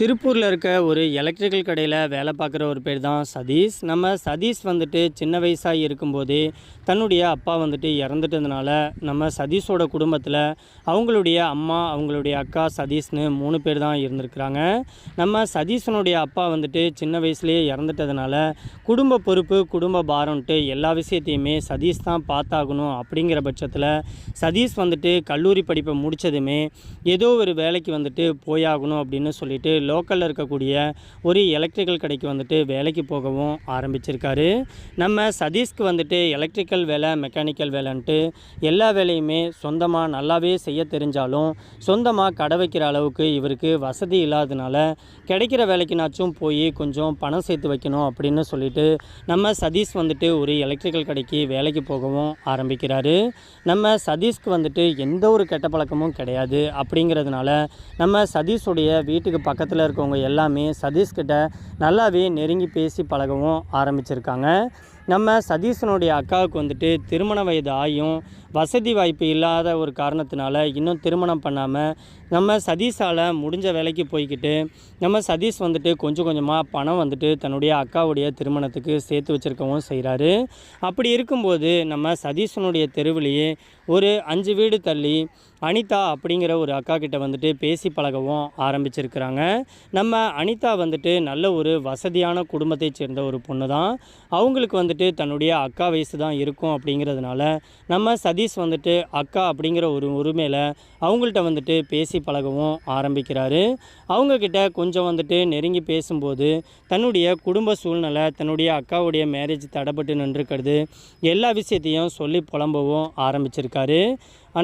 திருப்பூரில் இருக்க ஒரு எலக்ட்ரிக்கல் கடையில் வேலை பார்க்குற ஒரு பேர் தான் சதீஷ். நம்ம சதீஷ் வந்துட்டு சின்ன வயசாக இருக்கும்போது தன்னுடைய அப்பா வந்துட்டு இறந்துட்டதுனால நம்ம சதீஷோட குடும்பத்தில் அவங்களுடைய அம்மா அவங்களுடைய அக்கா சதீஷ்னு மூணு பேர் தான் இருந்திருக்கிறாங்க. நம்ம சதீஷனுடைய அப்பா வந்துட்டு சின்ன வயசுலேயே இறந்துட்டதுனால குடும்ப பொறுப்பு குடும்ப பாரம்ட்டு எல்லா விஷயத்தையுமே சதீஷ் தான் பார்த்தாகணும் அப்படிங்கிற பட்சத்தில் சதீஷ் வந்துட்டு கல்லூரி படிப்பை முடித்ததுமே ஏதோ ஒரு வேலைக்கு வந்துட்டு போயாகணும் அப்படின்னு சொல்லிட்டு லோக்கலில் இருக்கக்கூடிய ஒரு எலக்ட்ரிக்கல் கடைக்கு வந்துட்டு வேலைக்கு போகவும் ஆரம்பிச்சிருக்காரு. நம்ம சதீஷ்க்கு வந்துட்டு எலக்ட்ரிக்கல் வேலை மெக்கானிக்கல் வேலைன்ட்டு எல்லா வேலையுமே சொந்தமாக நல்லாவே செய்ய தெரிஞ்சாலும் சொந்தமாக கடை வைக்கிற அளவுக்கு இவருக்கு வசதி இல்லாததுனால கிடைக்கிற வேலைக்குனாச்சும் போய் கொஞ்சம் பணம் சேர்த்து வைக்கணும் அப்படின்னு சொல்லிட்டு நம்ம சதீஷ் வந்துட்டு ஒரு எலக்ட்ரிக்கல் கடைக்கு வேலைக்கு போகவும் ஆரம்பிக்கிறாரு. நம்ம சதீஷ்க்கு வந்துட்டு எந்த ஒரு கெட்ட பழக்கமும் கிடையாது அப்படிங்கிறதுனால நம்ம சதீஷுடைய வீட்டுக்கு பக்கத்தில் இருக்கவங்க எல்லாமே சதீஷ் கிட்ட நல்லாவே நெருங்கி பேசி பழகவும் ஆரம்பிச்சிருக்காங்க. நம்ம சதீஷனுடைய அக்காவுக்கு வந்துட்டு திருமண வயது ஆயும் வசதி வாய்ப்பு இல்லாத ஒரு காரணத்தினால இன்னும் திருமணம் பண்ணாமல் நம்ம சதீஷால் முடிஞ்ச வேலைக்கு போய்க்கிட்டு நம்ம சதீஷ் வந்துட்டு கொஞ்சம் கொஞ்சமாக பணம் வந்துட்டு தன்னுடைய அக்காவுடைய திருமணத்துக்கு சேர்த்து வச்சுருக்கவும் செய்கிறாரு அப்படி இருக்கும்போது நம்ம சதீஷனுடைய தெருவிலேயே ஒரு அஞ்சு வீடு தள்ளி அனிதா அப்படிங்கிற ஒரு அக்கா கிட்ட வந்துட்டு பேசி பழகவும் ஆரம்பிச்சிருக்கிறாங்க. நம்ம அனிதா வந்துட்டு நல்ல ஒரு வசதியான குடும்பத்தை சேர்ந்த ஒரு பொண்ணு தான் அவங்களுக்கு வந்துட்டு தன்னுடைய அக்கா வயசு தான் இருக்கும் அப்படிங்கிறதுனால நம்ம சதீஷ் வந்துட்டு அக்கா அப்படிங்கிற ஒரு உரிமையில் அவங்கள்ட்ட வந்துட்டு பேசி பழகவும் ஆரம்பிக்கிறாரு. அவங்கக்கிட்ட கொஞ்சம் வந்துட்டு நெருங்கி பேசும்போது தன்னுடைய குடும்ப சூழ்நிலை தன்னுடைய அக்காவுடைய மேரேஜ் தடைப்பட்டு நின்றுக்கிறது எல்லா விஷயத்தையும் சொல்லி புலம்பவும் ஆரம்பிச்சிருக்காரு.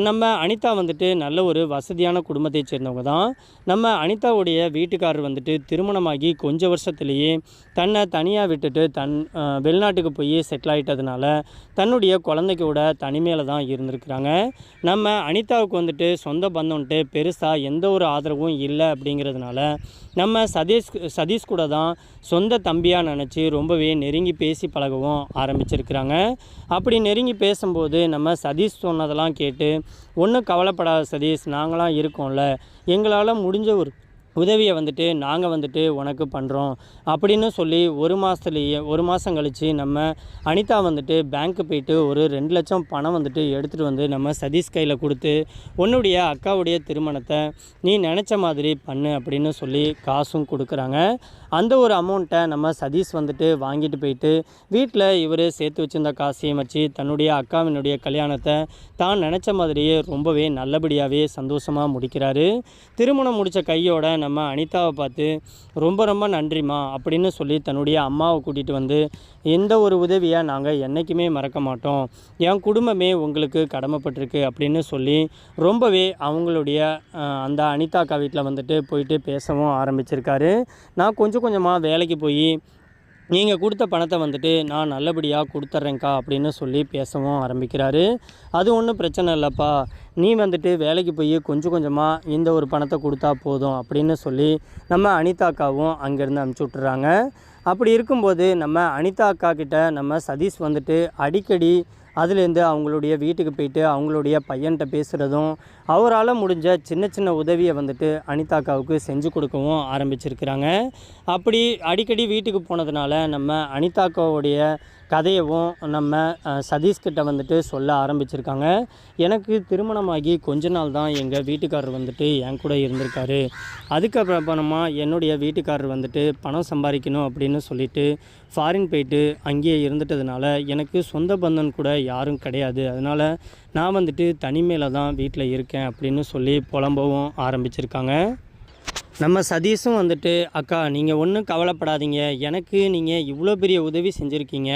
நம்ம அனிதா வந்துட்டு நல்ல ஒரு வசதியான குடும்பத்தை சேர்ந்தவங்க தான். நம்ம அனிதாவுடைய வீட்டுக்காரர் வந்துட்டு திருமணமாகி கொஞ்ச வருஷத்துலேயே தன்னை தனியாக விட்டுட்டு தன் வெளிநாட்டுக்கு போய் செட்டில் ஆகிட்டதுனால தன்னுடைய குழந்தைக்கூட தனிமையில் தான் இருந்திருக்கிறாங்க. நம்ம அனிதாவுக்கு வந்துட்டு சொந்த பந்தம்ட்டு பெருசாக எந்த ஒரு ஆதரவும் இல்லை அப்படிங்கிறதுனால நம்ம சதீஷ் சதீஷ் கூட தான் சொந்த தம்பியாக நினச்சி ரொம்பவே நெருங்கி பேசி பழகவும் ஆரம்பிச்சிருக்கிறாங்க. அப்படி நெருங்கி பேசும்போது நம்ம சதீஷ் சொன்னதெல்லாம் கேட்டு ஒன்றும் கவலைப்படாத சதீஷ் நாங்களாம் இருக்கோம்ல. எங்களால் முடிஞ்ச ஒரு உதவியை வந்துட்டு நாங்கள் வந்துட்டு உனக்கு பண்ணுறோம் அப்படின்னு சொல்லி ஒரு மாதத்துலேயே ஒரு மாதம் கழித்து நம்ம அனிதா வந்துட்டு பேங்க்கு போயிட்டு ஒரு ரெண்டு லட்சம் பணம் வந்துட்டு எடுத்துகிட்டு வந்து நம்ம சதீஷ் கையில் கொடுத்து உன்னுடைய அக்காவுடைய திருமணத்தை நீ நினச்ச மாதிரி பண்ணு அப்படின்னு சொல்லி காசும் கொடுக்குறாங்க. அந்த ஒரு அமௌண்ட்டை நம்ம சதீஷ் வந்துட்டு வாங்கிட்டு போயிட்டு வீட்டில் இவர் சேர்த்து வச்சிருந்த காசையும் வச்சு தன்னுடைய அக்காவினுடைய கல்யாணத்தை தான் நினச்ச மாதிரியே ரொம்பவே நல்லபடியாகவே சந்தோஷமாக முடிக்கிறாரு. திருமணம் முடித்த கையோட நம்ம அனிதாவை பார்த்து ரொம்ப ரொம்ப நன்றிம்மா அப்படின்னு சொல்லி தன்னுடைய அம்மாவை கூட்டிகிட்டு வந்து எந்த ஒரு உதவியை நாங்கள் என்றைக்குமே மறக்க மாட்டோம். என் குடும்பமே உங்களுக்கு கடமைப்பட்டிருக்கு அப்படின்னு சொல்லி ரொம்பவே அவங்களுடைய அந்த அனிதா அக்கா வீட்டில் வந்துட்டு போயிட்டு பேசவும் ஆரம்பிச்சிருக்காரு. நான் கொஞ்சம் கொஞ்சமாக வேலைக்கு போய் நீங்கள் கொடுத்த பணத்தை வந்துட்டு நான் நல்லபடியாக கொடுத்துட்றேங்க்கா அப்படின்னு சொல்லி பேசவும் ஆரம்பிக்கிறாரு. அது ஒன்றும் பிரச்சனை இல்லைப்பா. நீ வந்துட்டு வேலைக்கு போய் கொஞ்சம் கொஞ்சமாக இந்த ஒரு பணத்தை கொடுத்தா போதும் அப்படின்னு சொல்லி நம்ம அனிதா அக்காவும் அங்கேருந்து அனுப்பிச்சி விட்டுறாங்க. அப்படி இருக்கும்போது நம்ம அனிதா அக்கா கிட்ட நம்ம சதீஷ் வந்துட்டு அடிக்கடி அதுலேருந்து அவங்களுடைய வீட்டுக்கு போயிட்டு அவங்களுடைய பையன்கிட்ட பேசுகிறதும் அவரால் முடிஞ்ச சின்ன சின்ன உதவியை வந்துட்டு அனிதாக்காவுக்கு செஞ்சு கொடுக்கவும் ஆரம்பிச்சிருக்கிறாங்க. அப்படி அடிக்கடி வீட்டுக்கு போனதுனால நம்ம அனிதாக்காவுடைய கதையவும் நம்ம சதீஷ்கிட்ட வந்துட்டு சொல்ல ஆரம்பிச்சிருக்காங்க. எனக்கு திருமணமாகி கொஞ்ச நாள் தான் எங்கள் வீட்டுக்காரர் வந்துட்டு என் கூட இருந்திருக்காரு. அதுக்கப்புறமா என்னுடைய வீட்டுக்காரர் வந்துட்டு பணம் சம்பாதிக்கணும் அப்படின்னு சொல்லிட்டு ஃபாரின் போயிட்டு அங்கேயே இருந்துட்டதுனால எனக்கு சொந்த பந்தன் கூட யாரும் கிடையாது. அதனால் நான் வந்துட்டு தனிமையில் தான் வீட்டில் இருக்கேன் அப்படின்னு சொல்லி புலம்பவும் ஆரம்பிச்சிருக்காங்க. நம்ம சதீஷும் வந்துட்டு அக்கா நீங்கள் ஒன்றும் கவலைப்படாதீங்க. எனக்கு நீங்கள் இவ்வளோ பெரிய உதவி செஞ்சுருக்கீங்க.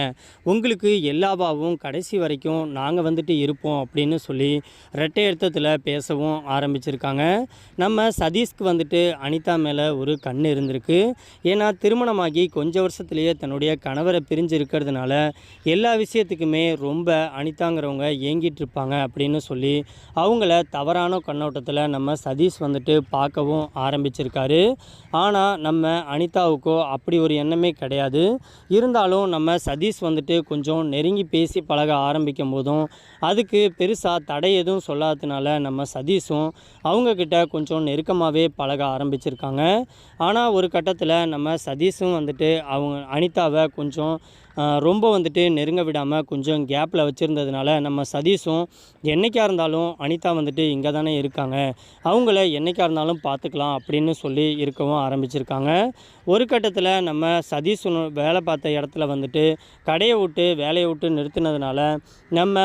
உங்களுக்கு எல்லாவாவும் கடைசி வரைக்கும் நாங்கள் வந்துட்டு இருப்போம் அப்படின்னு சொல்லி ரெட்டை அர்த்தத்தில் பேசவும் ஆரம்பிச்சிருக்காங்க. நம்ம சதீஷ்க்கு வந்துட்டு அனிதா மேலே ஒரு கண் இருந்திருக்கு. ஏன்னா திருமணமாகி கொஞ்ச வருஷத்துலேயே தன்னுடைய கணவரை பிரிஞ்சு இருக்கிறதுனால எல்லா விஷயத்துக்குமே ரொம்ப அனிதாங்கிறவங்க ஏங்கிட்டு இருப்பாங்க அப்படின்னு சொல்லி அவங்கள தவறான கண்ணோட்டத்தில் நம்ம சதீஷ் வந்துட்டு பார்க்கவும் ஆரம்பிச்சிருக்கோம் ஆரம்பிச்சிருக்காரு ஆனால் நம்ம அனிதாவுக்கோ அப்படி ஒரு எண்ணமே கிடையாது. இருந்தாலும் நம்ம சதீஷ் வந்துட்டு கொஞ்சம் நெருங்கி பேசி பழக ஆரம்பிக்கும் போதும் அதுக்கு பெருசாக தடை எதுவும் சொல்லாததுனால நம்ம சதீஷும் அவங்கக்கிட்ட கொஞ்சம் நெருக்கமாகவே பழக ஆரம்பிச்சிருக்காங்க. ஆனால் ஒரு கட்டத்தில் நம்ம சதீஷும் வந்துட்டு அவங்க அனிதாவை கொஞ்சம் ரொம்ப வந்துட்டு நெருங்க விடாமல் கொஞ்சம் கேப்பில் வச்சுருந்ததுனால நம்ம சதீஷும் என்றைக்காக இருந்தாலும் அனிதா வந்துட்டு இங்கே தானே இருக்காங்க. அவங்கள என்னைக்கா இருந்தாலும் பார்த்துக்கலாம் அப்படின்னு சொல்லி இருக்கவும் ஆரம்பிச்சிருக்காங்க. ஒரு கட்டத்தில் நம்ம சதீஷ் வேலை பார்த்த இடத்துல வந்துட்டு கடையை விட்டு வேலையை விட்டு நிறுத்தினதுனால நம்ம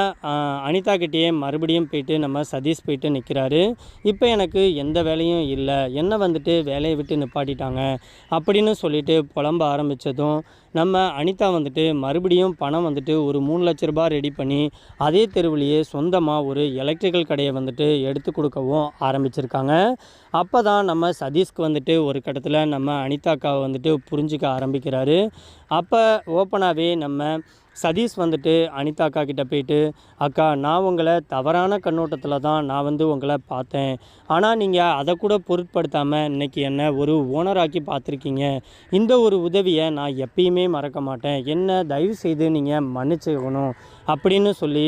அனிதா கிட்டேயே மறுபடியும் போயிட்டு நம்ம சதீஷ் போயிட்டு நிற்கிறாரு இப்போ எனக்கு எந்த வேலையும் இல்லை. என்ன வந்துட்டு வேலையை விட்டு நிப்பாட்டிட்டாங்க அப்படின்னு சொல்லிட்டு புலம்ப ஆரம்பித்ததும் நம்ம அனிதா வந்துட்டு மறுபடியும் பணம் வந்துட்டு ஒரு மூணு லட்ச ரூபாய் ரெடி பண்ணி அதே தெருவிலேயே சொந்தமாக ஒரு எலக்ட்ரிக்கல் கடையை வந்துட்டு எடுத்து கொடுக்கவும் ஆரம்பிச்சிருக்காங்க. அப்போ தான் நம்ம சதீஷ்க்கு வந்துட்டு ஒரு கட்டத்தில் நம்ம அனிதாக்காவை வந்துட்டு புரிஞ்சிக்க ஆரம்பிக்கிறாரு. அப்போ ஓப்பனாகவே நம்ம சதீஷ் வந்துட்டு அனிதா அக்கா கிட்டே போயிட்டு அக்கா நான் உங்களை தவறான கண்ணோட்டத்தில் தான் நான் வந்து உங்களை பார்த்தேன். ஆனால் நீங்கள் அதை கூட பொருட்படுத்தாமல் இன்றைக்கி என்ன ஒரு ஓனராக்கி பார்த்துருக்கீங்க. இந்த ஒரு உதவியை நான் எப்பயுமே மறக்க மாட்டேன். என்ன தயவு செய்து நீங்கள் மன்னிச்சுக்கணும். அப்படின்னு சொல்லி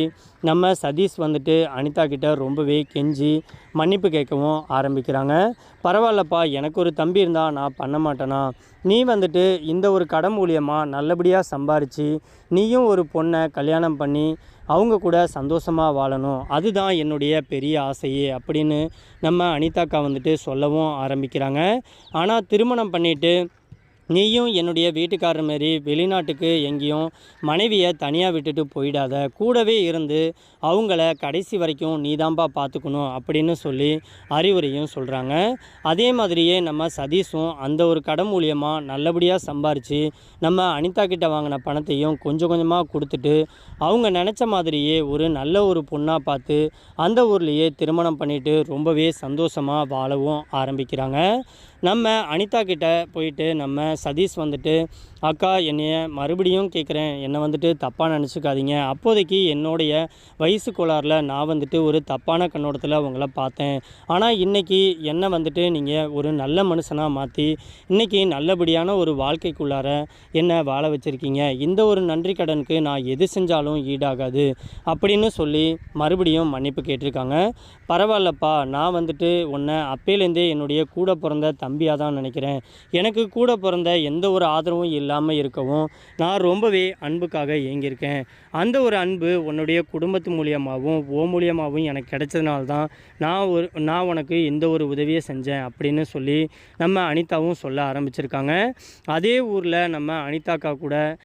நம்ம சதீஷ் வந்துட்டு அனிதா கிட்ட ரொம்பவே கெஞ்சி மன்னிப்பு கேட்கவும் ஆரம்பிக்கிறாங்க. பரவாயில்லப்பா எனக்கு ஒரு தம்பி இருந்தால் நான் பண்ண மாட்டேனா? நீ வந்துட்டு இந்த ஒரு கடன் மூலியமாக நல்லபடியாக சம்பாரித்து நீயும் ஒரு பொண்ணை கல்யாணம் பண்ணி அவங்க கூட சந்தோஷமாக வாழணும். அதுதான் என்னுடைய பெரிய ஆசையே அப்படின்னு நம்ம அனிதாக்கா வந்துட்டு சொல்லவும் ஆரம்பிக்கிறாங்க. ஆனால் திருமணம் பண்ணிவிட்டு நீயும் என்னுடைய வீட்டுக்காரர் மாரி வெளிநாட்டுக்கு எங்கேயும் மனைவியை தனியாக விட்டுட்டு போயிடாத. கூடவே இருந்து அவங்கள கடைசி வரைக்கும் நீதான்பா பார்த்துக்கணும் அப்படின்னு சொல்லி அறிவுரையும் சொல்கிறாங்க அதே மாதிரியே நம்ம சதீஷும் அந்த ஒரு கடன் மூலியமாக நல்லபடியாக சம்பாரித்து நம்ம அனிதா கிட்ட வாங்கின பணத்தையும் கொஞ்சம் கொஞ்சமாக கொடுத்துட்டு அவங்க நினச்ச மாதிரியே ஒரு நல்ல ஒரு பொண்ணாக பார்த்து அந்த ஊர்லேயே திருமணம் பண்ணிட்டு ரொம்பவே சந்தோஷமாக வாழவும் ஆரம்பிக்கிறாங்க. நம்ம அனிதா கிட்ட போயிட்டு நம்ம சதீஷ் வந்துட்டு அக்கா என்னைய மறுபடியும் கேட்குறேன் என்னை வந்துட்டு தப்பாக நினச்சிக்காதீங்க. அப்போதைக்கு என்னுடைய வயசு கோளாறில் நான் வந்துட்டு ஒரு தப்பான கண்ணோட்டத்தில் உங்களை பார்த்தேன். ஆனால் இன்றைக்கி என்னை வந்துட்டு நீங்கள் ஒரு நல்ல மனுஷனாக மாற்றி இன்றைக்கி நல்லபடியான ஒரு வாழ்க்கைக்குள்ளார என்னை வாழ வச்சுருக்கீங்க? இந்த ஒரு நன்றி கடனுக்கு நான் எது செஞ்சாலும் ஈடாகாது. அப்படின்னு சொல்லி மறுபடியும் மன்னிப்பு கேட்டிருக்காங்க. பரவாயில்லப்பா. நான் வந்துட்டு உன்னை அப்பையிலேருந்தே என்னுடைய கூட பிறந்த தம்பியாக தான் நினைக்கிறேன். எனக்கு கூட பிறந்த எந்த ஒரு ஆதரவும் இல்லாமல் இருக்கவும் நான் ரொம்பவே அன்புக்காக ஏங்கியிருக்கேன். அந்த ஒரு அன்பு உன்னுடைய குடும்பத்து மூலியமாகவும் ஓ மூலியமாகவும் எனக்கு கிடைச்சதுனால தான் நான் ஒரு நான் உனக்கு இந்த ஒரு உதவியை செஞ்சேன் அப்படின்னு சொல்லி நம்ம அனிதாவும் சொல்ல ஆரம்பிச்சிருக்காங்க. அதே ஊரில் நம்ம அனிதாக்கா கூட